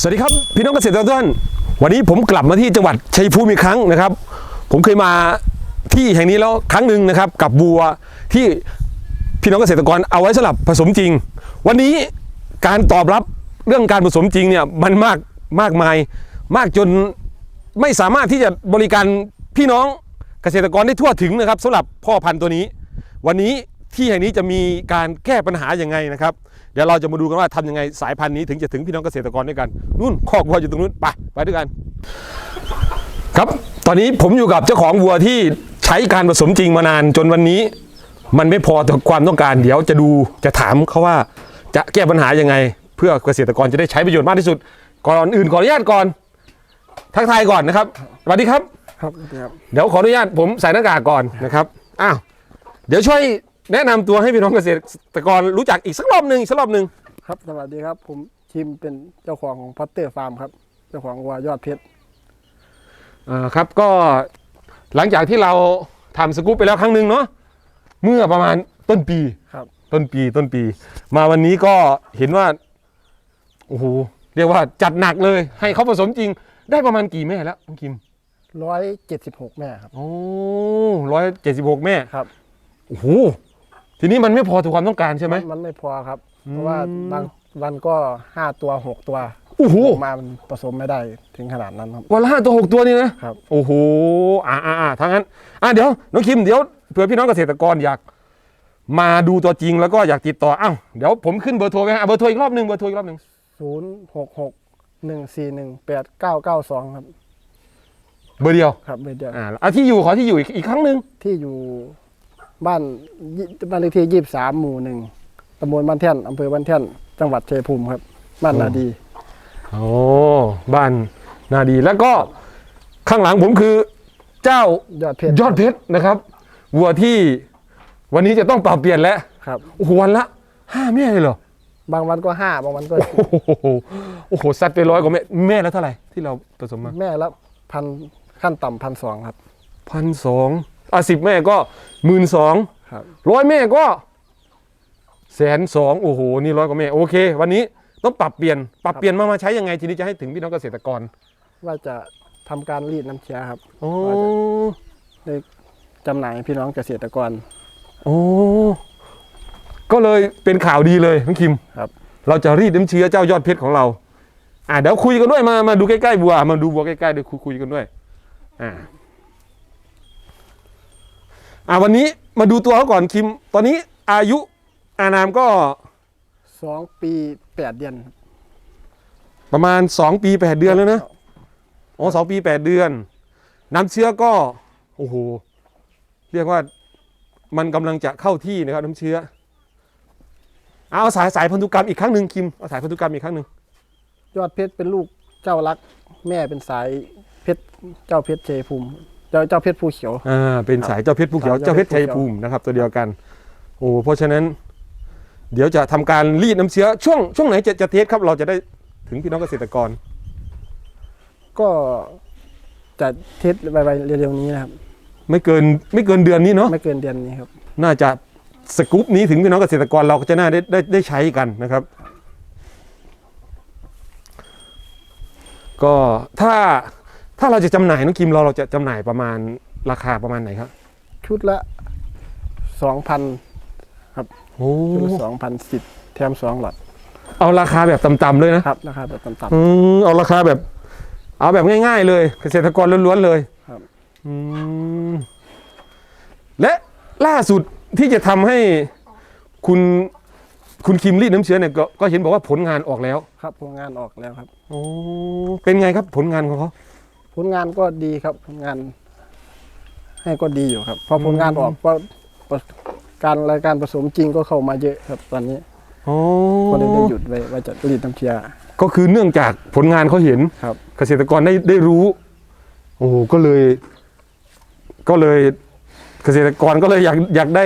สวัสดีครับพี่น้องเกษตรกรทุกท่าน วันนี้ผมกลับมาที่จังหวัดชัยภูมิอีกครั้งนะครับ ผมเคยมาที่แห่งนี้แล้วครั้งหนึ่งนะครับ กับบัวที่พี่น้องเกษตรกรเอาไว้สำหรับผสมจริง วันนี้การตอบรับเรื่องการผสมจริงเนี่ยมันมากมากมายมากจนไม่สามารถที่จะบริการพี่น้องเกษตรกรได้ทั่วถึงนะครับสำหรับพ่อพันธุ์ตัวนี้ วันนี้ที่แห่งนี้จะมีการแก้ปัญหาอยังไงนะครับ เดี๋ยวเราจะมาดูกันว่าทำยังไงสายพันธุ์นี้ถึงจะถึงพี่น้องเกษตรกรด้วยกันนู่นคอกวัวอยู่ตรงนู้นไปไปด้วยกัน ครับ ตอนนี้ผมอยู่กับเจ้าของวัวที่ใช้การผสมจริงมานานจนวันนี้ มันไม่พอต่อความต้องการ เดี๋ยวจะดูจะถามเขาว่าจะแก้ปัญหายังไง เพื่อเกษตรกรจะได้ใช้ประโยชน์มากที่สุด ก่อนอื่นขออนุญาตก่อน ทักทายก่อนนะครับสวัสดีครับครับครับเดี๋ยวขออนุญาตผมใส่หน้ากากก่อนนะครับอ้าวเดี๋ยวช่วย แนะนำตัวให้พี่น้องเกษตรกรรู้จักอีกสักรอบหนึ่งอีกสักรอบหนึ่งครับสวัสดีครับ ผมชิมเป็นเจ้าของของพัตเตอร์ฟาร์มครับ เจ้าของวัวยอดเพชรอ่าครับก็หลังจากที่เราทำสกู๊ปไปแล้วครั้งหนึ่งเนาะเมื่อประมาณต้นปี ครับ ต้นปีต้นปี มาวันนี้ก็เห็นว่าโอ้โหเรียกว่าจัดหนักเลย ให้เขาผสมจริงได้ประมาณกี่แม่แล้วน้องคิมร้อยเจ็ดสิบหกแม่ครับ โอ้ร้อยเจ็ดสิบหกแม่ครับ โอ้โห ทีนี้มันไม่พอต่อความต้องการใช่ไหมนมันไม่พอครับ เพราะว่าบางวันก็ห้าตัวหกตัวโอ้โหออกมามันผสมไม่ได้ถึงขนาดนั้นครับ วันละห้าตัวหกตัวนี่นะครับ โอ้โหอ่าอ่าอ่าถ้างั้นอะเดี๋ยวน้องคิมเดี๋ยวเผื่อพี่น้องเกษตรกรอยาก มาดูตัวจริงแล้วก็อยากติดต่ออ้าวเดี๋ยวผมขึ้นเบอร์โทรไว้ให้อะเบอร์โทรอีกรอบหนึ่งเบอร์โทรอีกรอบหนึ่งศูนย์หกหกหนึ่งสี่หนึ่งแปดเก้าเก้าสองครับ เบอร์เดียวครับเบอร์เดียวอ่าอะที่อยู่ขอที่อยู่อีกอีกครั้งหนึ่งที่อยู่ บ้านยี่บ้านเลขที่ยี่สิบสามหมู่หนึ่งตำบลบ้านแท่นอำเภอบ้านแท่นจังหวัดชัยภูมิครับ บ้านนาดีโอ้บ้านนาดีแล้วก็ข้างหลังผมคือ เจ้ายอดเพชรยอดเพชรนะครับวัวที่วันนี้จะต้องปรับเปลี่ยนแล้วครับโอ้โหวันละห้าแม่เลยเหรอบางวันก็ห้าบางวันก็โอ้โหโอ้โหซัดไปร้อยกว่าแม่แม่แล้วเท่าไหร่ที่เราผสมมาแม่ละพันขั้นต่ำพันสองครับพันสอง อะสิบแม่ก็หมื่นสองครับร้อยแม่ก็แสนสองโอ้โหนี่ร้อยกว่าแม่โอเค วันนี้ต้องปรับเปลี่ยนปรับเปลี่ยนมามาใช้ยังไงทีนี้จะให้ถึงพี่น้องเกษตรกรว่าจะทำการรีดน้ำเชื้อครับโอ้ได้จำหน่ายให้พี่น้องเกษตรกร โอ้ก็เลยเป็นข่าวดีเลยน้องคิมครับ เราจะรีดน้ำเชื้อเจ้ายอดเพชรของเราอ่าเดี๋ยวคุยกันด้วยมามาดูใกล้ๆบัวมาดูบัวใกล้ๆเดี๋ยวคุยคุยกันด้วยอ่า อ่าวันนี้มาดูตัวเขาก่อนคิม ตอนนี้อายุอานามก็สองปีแปดเดือนครับประมาณ 2 ปี 8 เดือนแล้วนะ อ๋อสองปี 8 เดือน น้ำเชื้อก็ โอ้โห เรียกว่ามันกำลังจะเข้าที่นะครับ น้ำเชื้อ เอาสายสายพันธุกรรมอีกครั้งหนึ่งคิม เอาสายพันธุกรรมอีกครั้งหนึ่ง ยอดเพชรเป็นลูกเจ้ารัก แม่เป็นสายเพชรเจ้าเพชรชัยภูมิ เจ้าเจ้าเพชรภูเขียว อ่าเป็นสายเจ้าเพชรภูเขียวสายเจ้าเจ้าเพเพชชรรชัยภูมินะครับ ตัวเดียวกัน โอ้เพราะฉะนั้น เดี๋ยวจะทำการรีดน้ำเชื้อช่วงช่วงไหนจะจะเทสครับเราจะได้ถึงพี่น้องเกษตรกร ก็จะเทสไปๆเร็วๆนี้นะครับ ไม่เกินไม่เกินเดือนนี้เนาะไม่เกินเดือนนี้ครับ น่าจะสกู๊ปนี้ถึงพี่น้องเกษตรกรเราก็จะน่าได้ได้ได้ใช้กันนะครับ ก็ถ้า ถ้าเราจะจำหน่ายน้องคิมเราเราจะจำหน่ายประมาณราคาประมาณไหนครับ ชุดละสองพันโอ้ชุดละสองพันสิบแถมสองหลอดเอาราคาแบบต่ำๆเลยนะครับ ราคาแบบต่ำอืมเอาราคาแบบ เอาแบบง่าย ๆ เลยเกษตรกรล้วนๆเลยครับอืมและล่าสุดที่จะทำให้คุณคุณคิมรีดน้ำเชื้อเนี่ยก็ก็เห็นบอกว่าผลงานออกแล้วๆครับผลงานออกแล้วครับโอ้เป็นไงครับผลงานของเขา ผลงานก็ดีครับผลงาน ให้ก็ดีอยู่ครับ พอผลงานออกก็การรายการผสมจริงก็เข้ามาเยอะครับตอนนี้อ๋อก็เลยได้หยุดไว้ว่าจะรีดน้ำเชียร์ก็คือเนื่องจากผลงานเขาเห็นครับ เกษตรกรได้ได้รู้ โอ้โหก็เลย ก็เลย เกษตรกรก็เลยอยากอยากได้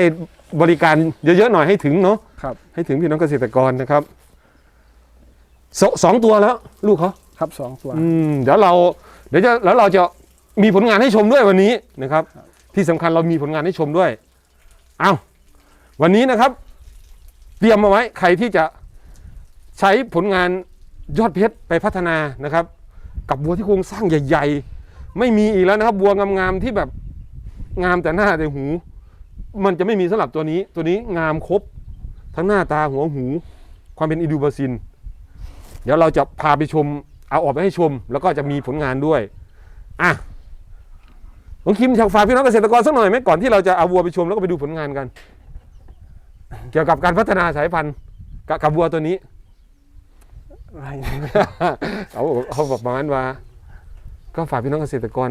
บริการเยอะๆหน่อยให้ถึงเนาะครับ ให้ถึงพี่น้องเกษตรกรนะครับสสองตัวแล้ว ลูกเขาครับสองตัว อืมเดี๋ยวเรา เดี๋ยวจะแล้วเราจะมีผลงานให้ชมด้วยวันนี้นะครับ ที่สำคัญเรามีผลงานให้ชมด้วย เอาวันนี้นะครับ เตรียมมาไว้ใครที่จะใช้ผลงานยอดเพชรไปพัฒนานะครับ กับวัวที่โครงสร้างใหญ่ ๆ ไม่มีอีกแล้วนะครับวัวงามๆที่แบบงามแต่หน้าแต่หู มันจะไม่มีสำหรับตัวนี้ ตัวนี้งามครบ ทั้งหน้าตาหัวหู ความเป็นอิดูบาซิน เดี๋ยวเราจะพาไปชม เอาออกไปให้ชม แล้วก็จะมีผลงานด้วยอะน้องคิมอยากฝากพี่น้องเกษตรกรสักหน่อยไหมก่อนที่เราจะเอาวัวไปชมแล้วก็ไปดูผลงานกัน เกี่ยวกับการพัฒนาสายพันธุ์กับกับวัวตัวนี้ อะไรเขาเขาบอกประมาณว่า ก็ฝากพี่น้องเกษตรกร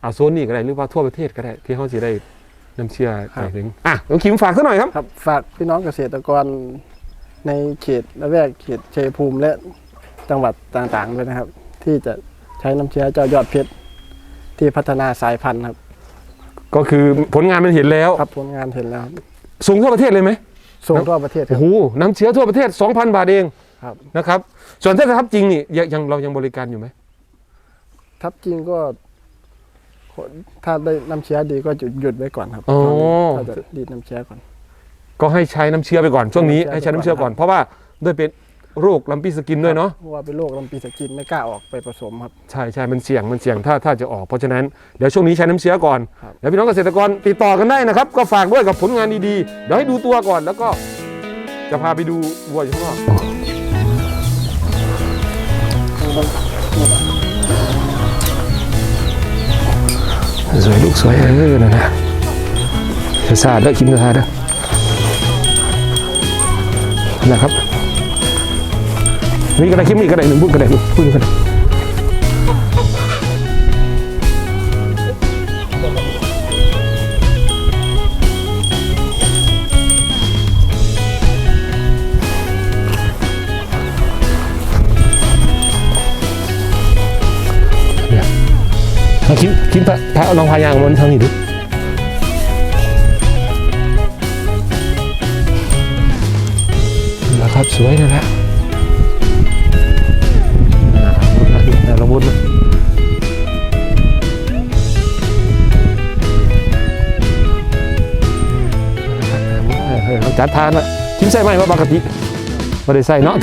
เอาโซนนี้ก็ได้หรือว่าทั่วประเทศก็ได้ ที่เขาจะได้นำเชื่อไปถึงอะน้องคิมฝากสักหน่อยครับ ครับ ฝากพี่น้องเกษตรกรในเขตละแวกเขตชัยภูมิและ จังหวัดต่างๆด้วยนะครับ ที่จะใช้น้ำเชื้อเจ้ายอดเพชรที่พัฒนาสายพันธุ์ครับ ก็คือผลงานมันเห็นแล้วครับผลงานเห็นแล้วครับสูงทั่วประเทศเลยไหมส่งทั่วประเทศคโอ้รับโหน้ำเชื้อทั่วประเทศ 2,000 บาทเองครับ นะครับ ส่วนถ้าจะทับจริงนี่ยังยังเรายังบริการอยู่ไหมทับจริงก็ ถ้าได้น้ำเชื้อดีก็หยุดหยุดไว้ก่อนครับอ๋อ ถ้าจะดีดน้ำเชื้อก่อน ก็ให้ใช้น้ำเชื้อไปก่อนช่วงนี้ให้ให้ใช้ใช้น้ำน้ำเชื้เชื้ออก่ก่ออนนเพราะว่าด้วยเป็น โรคลำปีสกินด้วยเนาะ เพราะว่าเป็นโรคลำปีสกินไม่กล้าออกไปผสมครับ ใช่ใช่มันเสี่ยงมันเสี่ยงถ้าถ้าจะออกเพราะฉะนั้นเดี๋ยวช่วงนี้ใช้น้ำเชื้อก่อน ครับเดี๋ยวพี่น้องเกษตรกรติดต่อกันได้นะครับ ก็ฝากด้วยกับผลงานดีๆ เดี๋ยวให้ดูตัวก่อนแล้วก็จะพาไปดูวัวอยู่ข้างนอกสวยลูกสวยเออนั่นนะจะซาดเด้อกินจะซาดเด้อนะครับ นี่กระไดคิมนี่กระไดหนึ่งพูดกระไดหนึ่งพูดกระไดเนี่ยเอาคิมคิมพะพะเอาลองพายางมันทางนี้ดูแล้วครับสวยนะฮะ จัดทานละคิมใส่ไหมว่าปกติไม่ได้ใส่เนาะ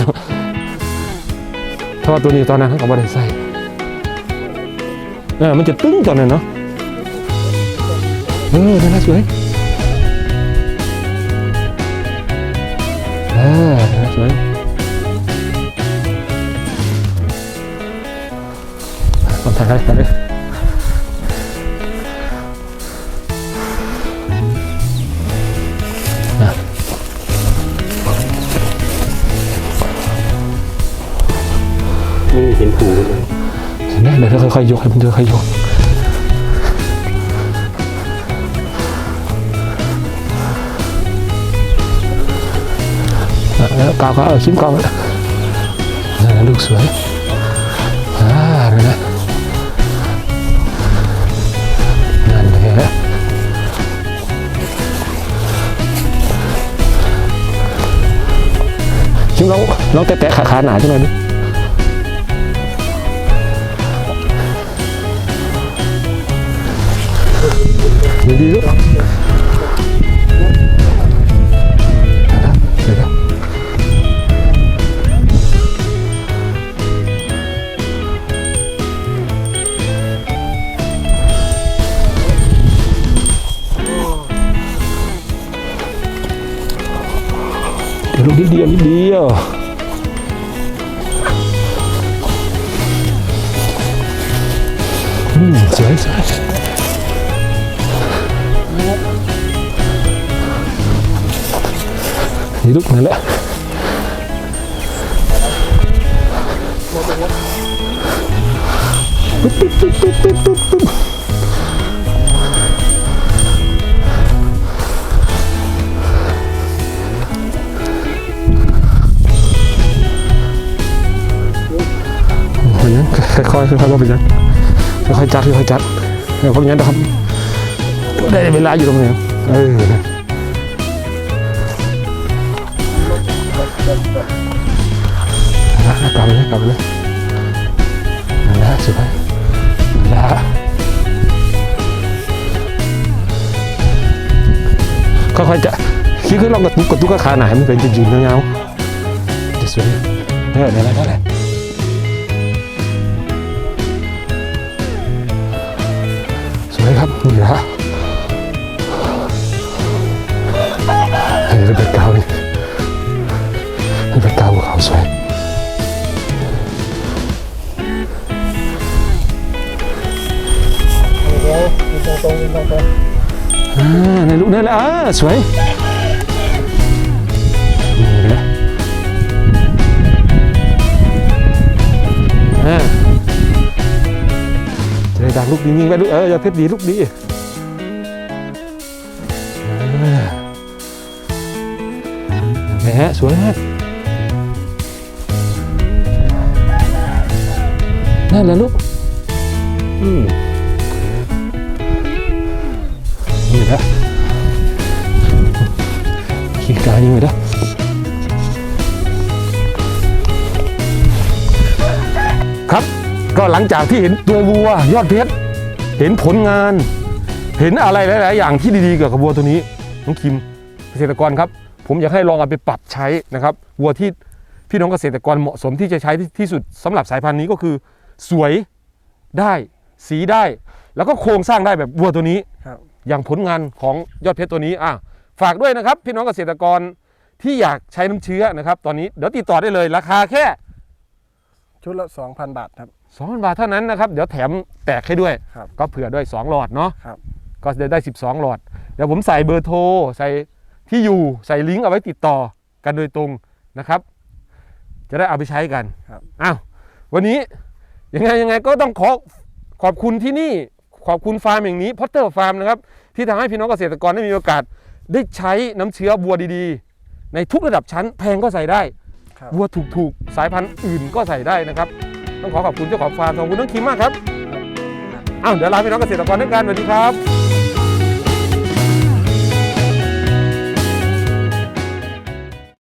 เพราว่าตัวนี้ตอนนั้นเขาก็ไม่ได้ใส่เออมันจะตึ้งตอนนั้นเนาะเออนั่นนะสวยเออนั่นนะสวยลองถ่ายถ่ายเลย ไม่เห็นผูเลยเห็นไหมเดี๋ยวเราค่อยๆยกให้มันค่อยๆยกอะแล้วกาวก็เอาชิ้นกาวนั่นลูกสวยอ่านั่นะนั่นแหละชิมลองลองแตะๆขาขาหนาจังเลย สวยสวยนี่ลูกนั่ นแหละปุ๊บปุ๊บปุ๊บปุ๊บปุ๊บปุ๊บปุ๊บโอ้ยยังค่อยๆค่อยๆไปยังค่อยๆจัดค่อยๆจัดเดี๋ยวพวกนี้นะครับได้เวลาอยู่ตรงนี้เออ นะกลับไปเลยกลับไปเลยนั่นแหละสวยนั่นแหละค่อยๆจะคิดขึ้นลองกระตุกกระตุกกระขาหนาให้มันเป็นจะยืนเงาๆจะสวยเอเออเดี๋ยวอะไรก็ได้สวยครับนี่นะาภูเขาสวย เดี๋ยวยืนตรงๆยืนตรงอ่าในลูกนั่นแหละอ่าสวยนี่เลยอ่าจะได้ดังลูกดีนิ่งไปลูกเอออย่าเพชรดีลูกดีอ่าแหมสวยมาก นั่นแหละลูกอืมนี่นะขี้กายนี่เลยนะครับ ก็หลังจากที่เห็นตัววัวยอดเพชรเห็นผลงาน เห็นอะไรหลาย ๆ อย่างที่ดี ๆ เกี่ยวกับวัวตัวนี้น้องคิมเกษตรกรครับ ผมอยากให้ลองเอาไปปรับใช้นะครับวัวที่พี่น้องเกษตรกรเหมาะสมที่จะใช้ที่ที่สุดสำหรับสายพันธุ์นี้ก็คือ สวยได้สีได้ แล้วก็โครงสร้างได้แบบวัวตัวนี้ๆครับอย่างผลงานของยอดเพชรตัวนี้อะฝากด้วยนะครับ พี่น้องเกษตรกรที่อยากใช้น้ำเชื้อนะครับ ตอนนี้เดี๋ยวติดต่อได้เลยราคาแค่ชุดละ 2,000 บาทครับ 2,000บาทเท่านั้นนะครับ เดี๋ยวแถมแตกให้ด้วย ครับก็เผื่อด้วย 2 หลอดเนาะครับ ก็จะได้ 12 หลอด เดี๋ยวผมใส่เบอร์โทร ใส่ที่อยู่ใส่ลิงก์เอาไว้ติดต่อกันโดยตรงนะครับ จะได้เอาไปใช้กันครับอ้าววันนี้ ยังไงยังไงก็ต้องขอขอบคุณที่นี่ขอบคุณฟาร์มอย่างนี้พอตเตอร์ฟาร์มนะครับที่ทำให้พี่น้องเกษตรกรได้มีโอกาส ได้ใช้น้ำเชื้อบัวดีๆ ในทุกระดับชั้นแพงก็ใส่ได้ครับวัวถูกๆ สายพันธุ์อื่นก็ใส่ได้นะครับ ต้องขอขอบคุณเจ้าของฟาร์มขอบคุณน้องคิมมากครับอ้าวเดี๋ยวลาพี่น้องเกษตรกรด้วยกันสวัสดีครับ